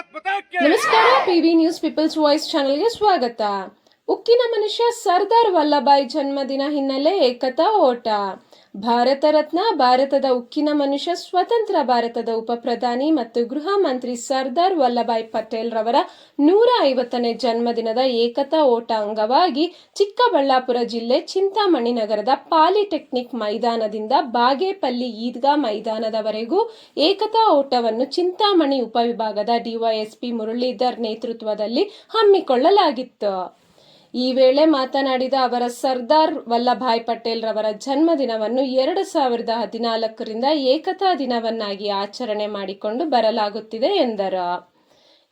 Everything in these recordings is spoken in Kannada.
ನಮಸ್ಕಾರ ಪಿವಿ ನ್ಯೂಸ್ ಪೀಪಲ್ಸ್ ವಾಯ್ಸ್ ಚಾನೆಲ್ಗೆ ಸ್ವಾಗತ. ಉಕ್ಕಿನ ಮನುಷ್ಯ ಸರ್ದಾರ್ ವಲ್ಲಭಾಯ್ ಜನ್ಮದಿನ ಹಿನ್ನೆಲೆ ಏಕತಾ ಓಟ. ಭಾರತ ರತ್ನ, ಭಾರತದ ಉಕ್ಕಿನ ಮನುಷ್ಯ, ಸ್ವತಂತ್ರ ಭಾರತದ ಉಪಪ್ರಧಾನಿ ಮತ್ತು ಗೃಹ ಮಂತ್ರಿ ಸರ್ದಾರ್ ವಲ್ಲಭಾಯ್ ಪಟೇಲ್ ರವರ ನೂರ ಐವತ್ತನೇ ಜನ್ಮದಿನದ ಏಕತಾ ಓಟ ಅಂಗವಾಗಿ ಚಿಕ್ಕಬಳ್ಳಾಪುರ ಜಿಲ್ಲೆ ಚಿಂತಾಮಣಿ ನಗರದ ಪಾಲಿಟೆಕ್ನಿಕ್ ಮೈದಾನದಿಂದ ಬಾಗೇಪಲ್ಲಿ ಈದ್ಗಾ ಮೈದಾನದವರೆಗೂ ಏಕತಾ ಓಟವನ್ನು ಚಿಂತಾಮಣಿ ಉಪವಿಭಾಗದ ಡಿವೈಎಸ್ಪಿ ಮುರಳೀಧರ್ ನೇತೃತ್ವದಲ್ಲಿ ಹಮ್ಮಿಕೊಳ್ಳಲಾಗಿತ್ತು. ಈ ವೇಳೆ ಮಾತನಾಡಿದ ಅವರ ಸರ್ದಾರ್ ವಲ್ಲಭಾಯ್ ಪಟೇಲ್ ರವರ ಜನ್ಮದಿನವನ್ನು ಎರಡು ಸಾವಿರದ ಹದಿನಾಲ್ಕರಿಂದ ಏಕತಾ ದಿನವನ್ನಾಗಿ ಆಚರಣೆ ಮಾಡಿಕೊಂಡು ಬರಲಾಗುತ್ತಿದೆ ಎಂದರು.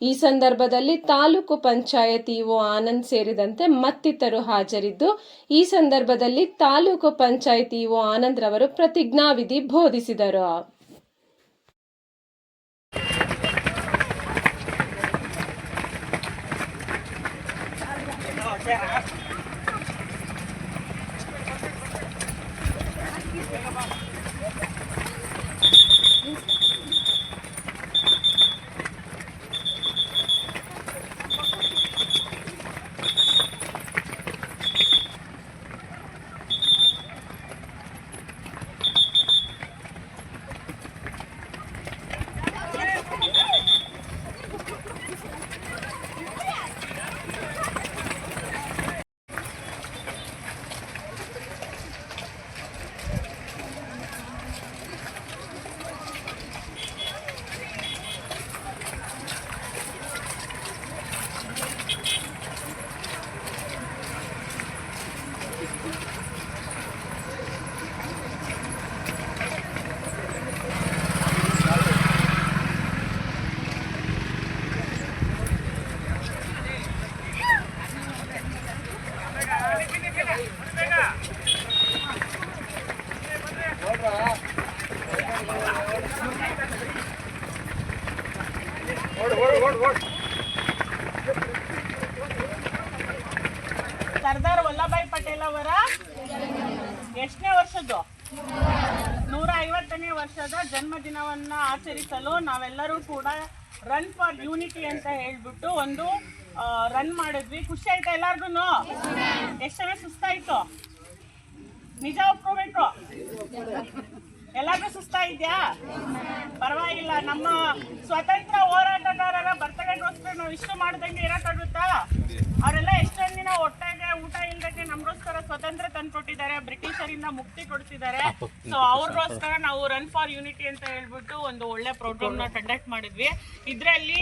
ಈ ಸಂದರ್ಭದಲ್ಲಿ ತಾಲೂಕು ಪಂಚಾಯತ್ ಇಒ ಆನಂದ್ ಸೇರಿದಂತೆ ಮತ್ತಿತರರು ಹಾಜರಿದ್ದು, ಈ ಸಂದರ್ಭದಲ್ಲಿ ತಾಲೂಕು ಪಂಚಾಯತ್ ಇಒ ಆನಂದ್ ರವರು ಪ್ರತಿಜ್ಞಾವಿಧಿ ಬೋಧಿಸಿದರು. Yeah. ಸರ್ದಾರ್ ವಲ್ಲಭಾಯ್ ಪಟೇಲ್ ಅವರ ಎಷ್ಟನೇ ವರ್ಷದ್ದು? ನೂರ ಐವತ್ತನೇ ವರ್ಷದ ಜನ್ಮದಿನವನ್ನ ಆಚರಿಸಲು ನಾವೆಲ್ಲರೂ ಕೂಡ ರನ್ ಫಾರ್ ಯೂನಿಟಿ ಅಂತ ಹೇಳ್ಬಿಟ್ಟು ಒಂದು ರನ್ ಮಾಡಿದ್ವಿ. ಖುಷಿ ಆಯ್ತಾ ಎಲ್ಲಾರ್ಗು ಎಷ್ಟು ಜನ ಸುಸ್ತಾಯ್ತು? ನಿಜ ಒಪ್ಕೋಬೇಕು? ಎಲ್ಲಾರ್ಗು ಸುಸ್ತಾ ಇದ್ಯಾ ಪರವಾಗಿಲ್ಲ. ನಮ್ಮ ಸ್ವತಂತ್ರ ನಾವು ಇಷ್ಟು ಮಾಡ್ದಂಗೆ ಇರಕ್ಕಾಗುತ್ತಾ ಅವರೆಲ್ಲ ಎಷ್ಟೊಂದ್ ದಿನ ಒಟ್ಟಾಗೆ ಊಟ ಇಲ್ದಕ್ಕೆ ನಮ್ಗೋಸ್ಕರ ಸ್ವತಂತ್ರ ತಂದ್ಕೊಟ್ಟಿದ್ದಾರೆ, ಬ್ರಿಟಿಷರಿಂದ ಮುಕ್ತಿ ಕೊಡ್ತಿದ್ದಾರೆ ಸೊ ಅವ್ರಿಗೋಸ್ಕರ ನಾವು ರನ್ ಫಾರ್ ಯೂನಿಟಿ ಅಂತ ಹೇಳ್ಬಿಟ್ಟು ಒಂದು ಒಳ್ಳೆ ಪ್ರೋಗ್ರಾಮ್ನ ಕಂಡಕ್ಟ್ ಮಾಡಿದ್ವಿ. ಇದರಲ್ಲಿ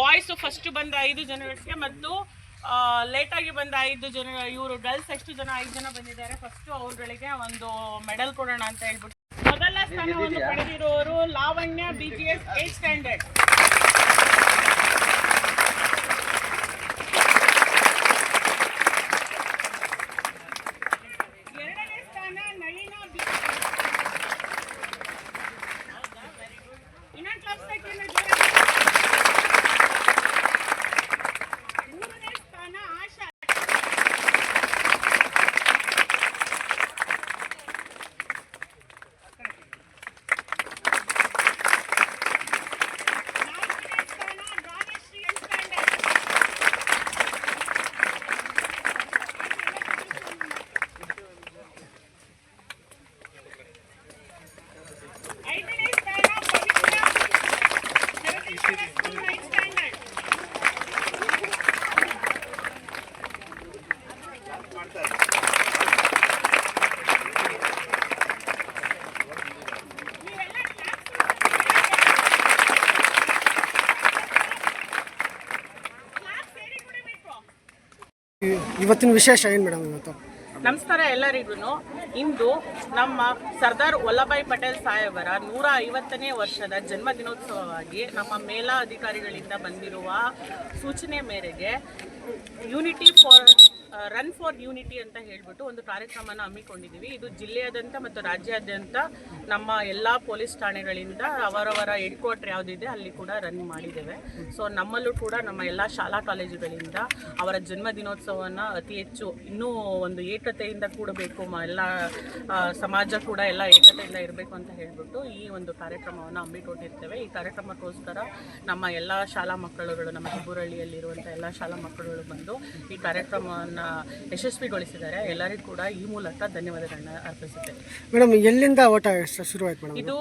ಬಾಯ್ಸ್ ಫಸ್ಟ್ ಬಂದ ಐದು ಜನಗಳಿಗೆ ಮತ್ತು ಲೇಟ್ ಆಗಿ ಬಂದ ಐದು ಜನ, ಇವರು ಗರ್ಲ್ಸ್ ಎಷ್ಟು ಜನ, ಐದು ಜನ ಬಂದಿದ್ದಾರೆ. ಫಸ್ಟ್ ಅವ್ರಗಳಿಗೆ ಒಂದು ಮೆಡಲ್ ಕೊಡೋಣ ಅಂತ ಹೇಳ್ಬಿಟ್ಟು. ಮೊದಲ ಸ್ಥಾನವನ್ನು ಪಡೆದಿರುವವರು Lavanya B S eight standard ಇವತ್ತಿನ ವಿಶೇಷ ಏನು ಮೇಡಮ್ ಇವತ್ತು? ನಮಸ್ಕಾರ ಎಲ್ಲರಿಗೂ ಇಂದು ನಮ್ಮ ಸರ್ದಾರ್ ವಲ್ಲಭಾಯ್ ಪಟೇಲ್ ಸಾಹೇಬರ ನೂರ ಐವತ್ತನೇ ವರ್ಷದ ಜನ್ಮದಿನೋತ್ಸವವಾಗಿ ನಮ್ಮ ಮೇಲಾಧಿಕಾರಿಗಳಿಂದ ಬಂದಿರುವ ಸೂಚನೆ ಮೇರೆಗೆ unity for run for unity ಅಂತ ಹೇಳ್ಬಿಟ್ಟು ಒಂದು ಕಾರ್ಯಕ್ರಮನ ಹಮ್ಮಿಕೊಂಡಿದ್ದೀವಿ. ಇದು ಜಿಲ್ಲೆಯಾದ್ಯಂತ ಮತ್ತು ರಾಜ್ಯಾದ್ಯಂತ ನಮ್ಮ ಎಲ್ಲ ಪೊಲೀಸ್ ಠಾಣೆಗಳಿಂದ ಅವರವರ ಹೆಡ್ ಕ್ವಾರ್ಟರ್ ಯಾವುದಿದೆ ಅಲ್ಲಿ ಕೂಡ ರನ್ ಮಾಡಿದ್ದೇವೆ. ಸೊ ನಮ್ಮಲ್ಲೂ ಕೂಡ ನಮ್ಮ ಎಲ್ಲ ಶಾಲಾ ಕಾಲೇಜುಗಳಿಂದ ಅವರ ಜನ್ಮ ದಿನೋತ್ಸವವನ್ನು ಅತಿ ಹೆಚ್ಚು ಇನ್ನೂ ಒಂದು ಏಕತೆಯಿಂದ ಕೂಡಬೇಕು ಎಲ್ಲ ಸಮಾಜ ಕೂಡ ಎಲ್ಲ ಏಕತೆಯಿಂದ ಇರಬೇಕು ಅಂತ ಹೇಳ್ಬಿಟ್ಟು ಈ ಒಂದು ಕಾರ್ಯಕ್ರಮವನ್ನು ಹಮ್ಮಿಕೊಂಡಿರ್ತೇವೆ. ಈ ಕಾರ್ಯಕ್ರಮಕ್ಕೋಸ್ಕರ ನಮ್ಮ ಎಲ್ಲ ಶಾಲಾ ಮಕ್ಕಳುಗಳು, ನಮ್ಮ ಹೆಬ್ಬೂರಹಳ್ಳಿಯಲ್ಲಿರುವಂಥ ಎಲ್ಲ ಶಾಲಾ ಮಕ್ಕಳುಗಳು ಬಂದು ಈ ಕಾರ್ಯಕ್ರಮವನ್ನು ಯಶಸ್ವಿಗೊಳಿಸಿದ್ದಾರೆ. ಎಲ್ಲರಿಗೂ ಕೂಡ ಈ ಮೂಲಕ ಧನ್ಯವಾದಗಳನ್ನ ಅರ್ಪಿಸುತ್ತೇನೆ. ಮೇಡಮ್ ಎಲ್ಲಿಂದ ಓಟ ಶುರುವಾಯ್ತು ಮೇಡಮ್ ಇದು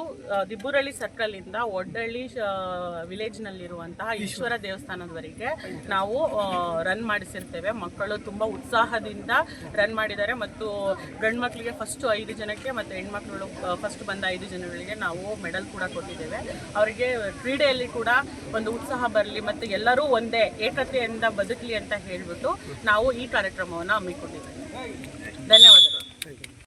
ದಿಬ್ಬುರಳ್ಳಿ ಸರ್ಕಲ್ ಇಂದ ಒಡ್ಡಳ್ಳಿ ವಿಲೇಜ್ ನಲ್ಲಿರುವಂತಹ ಈಶ್ವರ ದೇವಸ್ಥಾನದವರೆಗೆ ನಾವು ರನ್ ಮಾಡಿಸಿರ್ತೇವೆ. ಮಕ್ಕಳು ತುಂಬಾ ಉತ್ಸಾಹದಿಂದ ರನ್ ಮಾಡಿದ್ದಾರೆ ಮತ್ತು ಗಂಡು ಮಕ್ಕಳಿಗೆ ಫಸ್ಟ್ ಐದು ಜನಕ್ಕೆ ಮತ್ತು ಹೆಣ್ಮಕ್ಳು ಫಸ್ಟ್ ಬಂದ ಐದು ಜನಗಳಿಗೆ ನಾವು ಮೆಡಲ್ ಕೂಡ ಕೊಟ್ಟಿದ್ದೇವೆ. ಅವರಿಗೆ ಕ್ರೀಡೆಯಲ್ಲಿ ಕೂಡ ಒಂದು ಉತ್ಸಾಹ ಬರಲಿ ಮತ್ತು ಎಲ್ಲರೂ ಒಂದೇ ಏಕತೆಯಿಂದ ಬದುಕಲಿ ಅಂತ ಹೇಳ್ಬಿಟ್ಟು ನಾವು ಈ ಕಾರ್ಯಕ್ರಮವನ್ನು ಹಮ್ಮಿಕೊಂಡಿದ್ದೇನೆ. ಧನ್ಯವಾದಗಳು.